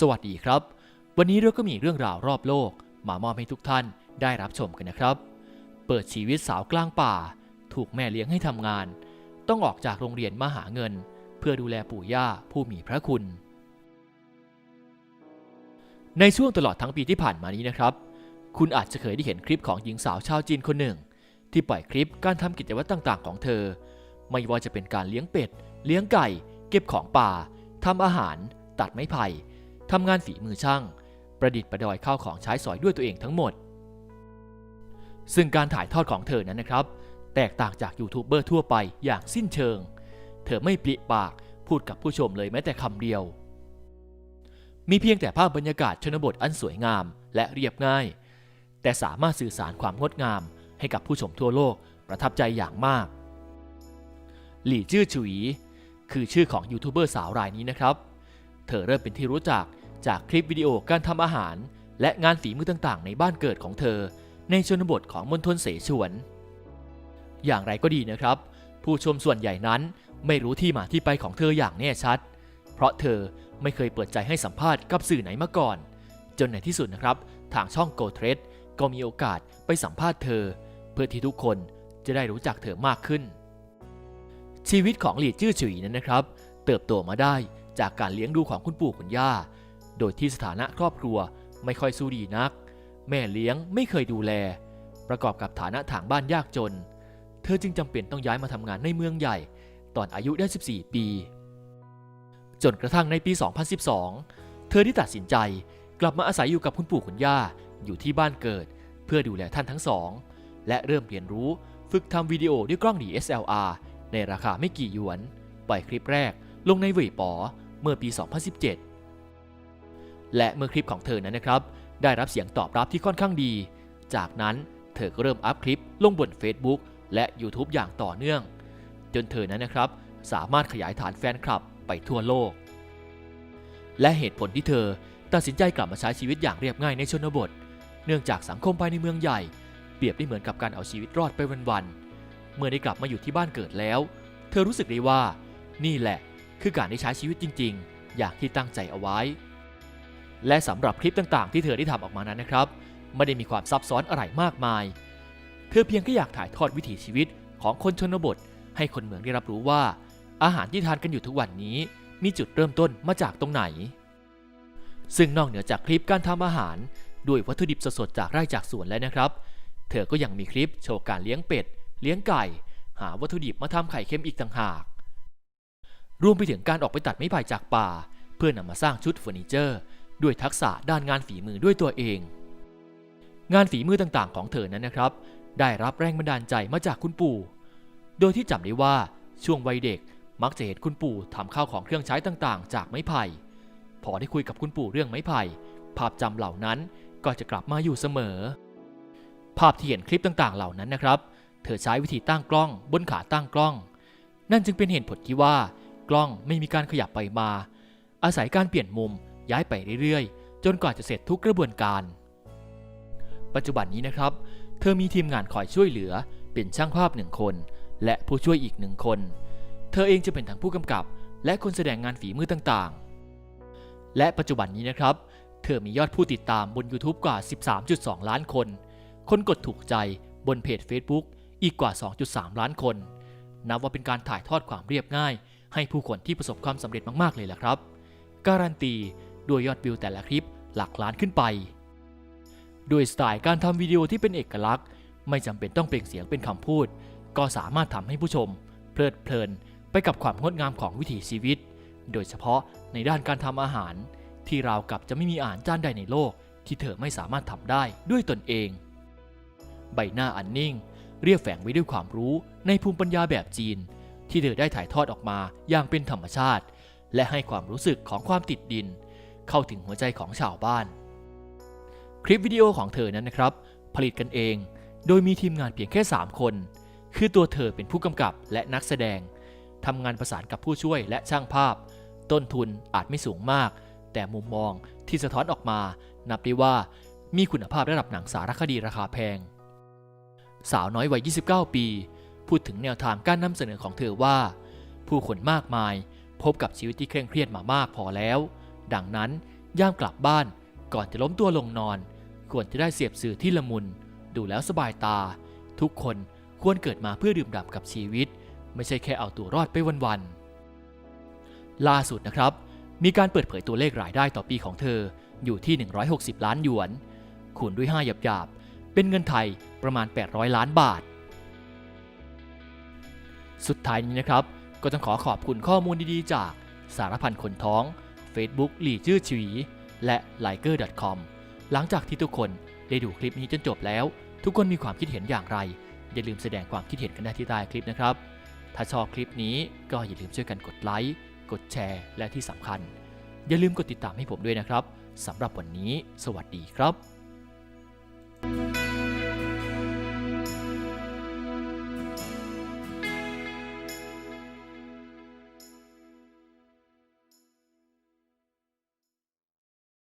สวัสดีครับ วันนี้เราก็มีเรื่องราวรอบโลก มามอบให้ทุกท่านได้รับชมกันนะครับ เปิดชีวิตสาวกลางป่า ถูกแม่เลี้ยงให้ทำงาน ต้องออกจากโรงเรียนมาหาเงิน เพื่อดูแลปู่ย่าผู้มีพระคุณ ในช่วงตลอดทั้งปีที่ผ่านมานี้นะครับ คุณอาจจะเคยได้เห็นคลิปของหญิงสาวชาวจีนคนหนึ่ง ที่ปล่อยคลิปการทำกิจวัตรต่าง ๆ ของเธอ ไม่ว่าจะเป็นการเลี้ยงเป็ด เลี้ยงไก่ เก็บของป่าทำอาหาร ตัดไม้ไผ่ ทำงานฝีมือช่าง ประดิษฐ์ประดอยข้าวของใช้สอยด้วยตัวเองทั้งหมด ซึ่งการถ่ายทอดของเธอนั้นนะครับ แตกต่างจากยูทูบเบอร์ทั่วไปอย่างสิ้นเชิง เธอไม่ปลิปากพูดกับผู้ชมเลยแม้แต่คำเดียว มีเพียงแต่ภาพบรรยากาศชนบทอันสวยงามและเรียบง่าย แต่สามารถสื่อสารความงดงาม ให้กับผู้ชมทั่วโลกประทับใจอย่างมาก หลี่จื้อฉุย คือชื่อของยูทูบเบอร์สาวรายนี้นะครับ เธอเริ่มเป็นที่รู้จัก จากคลิปวิดีโอการทำอาหาร และงานฝีมือต่างๆ ในบ้านเกิดของเธอ ในชนบทของมณฑลเสฉวน อย่างไรก็ดีนะครับ ผู้ชมส่วนใหญ่นั้นไม่รู้ที่มาที่ไปของเธออย่างแน่ชัด เพราะเธอไม่เคยเปิดใจให้สัมภาษณ์กับสื่อไหนมาก่อน จนในที่สุดนะครับ ทางช่อง Go t r a d ก็มีโอกาสไปสัมภาษณ์เธอ เพื่อที่ทุกคนจะได้รู้จักเธอมากขึ้น ชีวิตของหลี่จื้อฉุยนั้นนะครับ เติบโตมาได้จากการเลี้ยงดูของคุณปู่คุณย่า โดยที่สถานะครอบครัวไม่ค่อยสู้ดีนัก แม่เลี้ยงไม่เคยดูแล ประกอบกับฐานะทางบ้านยากจน เธอจึงจำเป็นต้องย้ายมาทำงานในเมืองใหญ่ ตอนอายุได้ 14 ปี จนกระทั่งในปี 2012 เธอได้ตัดสินใจกลับมาอาศัยอยู่กับคุณปู่คุณย่าอยู่ที่บ้านเกิด เพื่อดูแลท่านทั้งสอง และเริ่มเรียนรู้ฝึกทำวิดีโอด้วยกล้อง DSLR ในราคาไม่กี่หยวน ปล่อยคลิปแรกลงในเว่ยป๋อเมื่อปี 2017 และเมื่อคลิปของเธอนั้นนะครับ ได้รับเสียงตอบรับที่ค่อนข้างดี จากนั้นเธอก็เริ่มอัพคลิปลงบน Facebook และ YouTube อย่างต่อเนื่อง จนเธอนั้นนะครับ สามารถขยายฐานแฟนคลับไปทั่วโลก และเหตุผลที่เธอตัดสินใจกลับมาใช้ชีวิตอย่างเรียบง่ายในชนบท เนื่องจากสังคมภายในเมืองใหญ่ เปรียบได้เหมือนกับการเอาชีวิตรอดไปวันๆเมื่อได้กลับมาอยู่ที่บ้านเกิดแล้ว เธอรู้สึกได้ว่า นี่แหละ คือการได้ใช้ชีวิตจริง ๆ อย่างที่ตั้งใจเอาไว้ และสำหรับคลิปต่างๆ ที่เธอได้ทำออกมานั้นนะครับ ไม่ได้มีความซับซ้อนอะไรมากมาย เธอเพียงแค่อยากถ่ายทอดวิถีชีวิตของคนชนบท ให้คนเมืองได้รับรู้ว่า อาหารที่ทานกันอยู่ทุกวันนี้มีจุดเริ่มต้นมาจากตรงไหน ซึ่งนอกเหนือจากคลิปการทำอาหาร ด้วยวัตถุดิบสดๆจากไร่จากสวนแล้วนะครับ เธอก็ยังมีคลิปโชว์การเลี้ยงเป็ด เลี้ยงไก่ หาวัตถุดิบมาทำไข่เค็มอีกต่างหาก รวมไปถึงการออกไปตัดไม้ไผ่จากป่า เพื่อนำมาสร้างชุดเฟอร์นิเจอร์ ด้วยทักษะด้านงานฝีมือด้วยตัวเอง งานฝีมือต่างๆ ของเธอนั้นนะครับ ได้รับแรงบันดาลใจมาจากคุณปู่ โดยที่จำได้ว่าช่วงวัยเด็กมักจะเห็นคุณปู่ทำข้าวของเครื่องใช้ต่างๆ จากไม้ไผ่พอได้คุยกับคุณปู่เรื่องไม้ไผ่ภาพจำเหล่านั้นก็จะกลับมาอยู่เสมอ ภาพที่เห็นคลิปต่างๆ เหล่านั้นนะครับ เธอใช้วิธีตั้งกล้องบนขาตั้งกล้อง นั่นจึงเป็นเหตุผลที่ว่ากล้องไม่มีการขยับไปมา อาศัยการเปลี่ยนมุม ย้ายไปเรื่อยๆ จนกว่าจะเสร็จทุกกระบวนการ ปัจจุบันนี้นะครับ เธอมีทีมงานคอยช่วยเหลือ เป็นช่างภาพหนึ่งคน และผู้ช่วยอีกหนึ่งคน เธอเองจะเป็นทั้งผู้กำกับ และคนแสดงงานฝีมือต่างๆ และปัจจุบันนี้นะครับ เธอมียอดผู้ติดตามบน YouTube กว่า 13.2 ล้านคน คนกดถูกใจบนเพจ Facebook อีกกว่า 2.3 ล้านคน นับว่าเป็นการถ่ายทอดความเรียบง่าย ให้ผู้คนที่ประสบความสำเร็จมาก ๆ เลยล่ะครับ การันตี ด้วยยอดวิวแต่ละคลิปหลักล้านขึ้นไปด้วยสไตล์การทำวิดีโอที่เป็นเอกลักษณ์ ไม่จำเป็นต้องเปล่งเสียงเป็นคำพูด ก็สามารถทำให้ผู้ชม เพลิดเพลินไปกับความงดงามของวิถีชีวิต โดยเฉพาะในด้านการทำอาหาร ที่ราวกับจะไม่มีอาหารจานใดในโลก ที่เธอไม่สามารถทำได้ด้วยตนเอง ใบหน้าอันนิ่ง เรียบแฝงไว้ด้วยความรู้ในภูมิปัญญาแบบจีน ที่เธอได้ถ่ายทอดออกมาอย่างเป็นธรรมชาติ และให้ความรู้สึกของความติดดิน เข้าถึงหัวใจของชาวบ้าน คลิปวิดีโอของเธอนั้นนะครับ ผลิตกันเอง โดยมีทีมงานเพียงแค่ 3 คน คือตัวเธอเป็นผู้กำกับและนักแสดงทำงานประสานกับผู้ช่วยและช่างภาพ ต้นทุนอาจไม่สูงมาก แต่มุมมองที่สะท้อนออกมา นับได้ว่ามีคุณภาพระดับหนังสารคดีราคาแพง สาวน้อยวัย 29 ปี พูดถึงแนวทางการนำเสนอของเธอว่า ผู้คนมากมาย พบกับชีวิตที่เคร่งเครียดมามากพอแล้ว ดังนั้นย่ามกลับบ้านก่อนจะล้มตัวลงนอน ควรจะได้เสียบสื่อที่ละมุน ดูแล้วสบายตา ทุกคนควรเกิดมาเพื่อดื่มด่ำกับชีวิต ไม่ใช่แค่เอาตัวรอดไปวันๆล่าสุดนะครับ มีการเปิดเผยตัวเลขรายได้ต่อปีของเธออยู่ที่ 160 ล้านหยวน คูณด้วย 5 หยาบๆเป็นเงินไทยประมาณ 800 ล้านบาท สุดท้ายนี้นะครับ ก็ต้องขอขอบคุณข้อมูลดีๆ จากสารพันคนท้อง Facebook หลี่ชื่อฉีและ l i k e r c o m หลังจากที่ทุกคนได้ดูคลิปนี้จนจบแล้ว ทุกคนมีความคิดเห็นอย่างไร อย่าลืมแสดงความคิดเห็นกันได้ที่ใต้คลิปนะครับ ถ้าชอบคลิปนี้ก็อย่าลืมช่วยกันกดไลค์กดแชร์และที่สำคัญ อย่าลืมกดติดตามให้ผมด้วยนะครับสำหรับวันนี้ สวัสดีครับ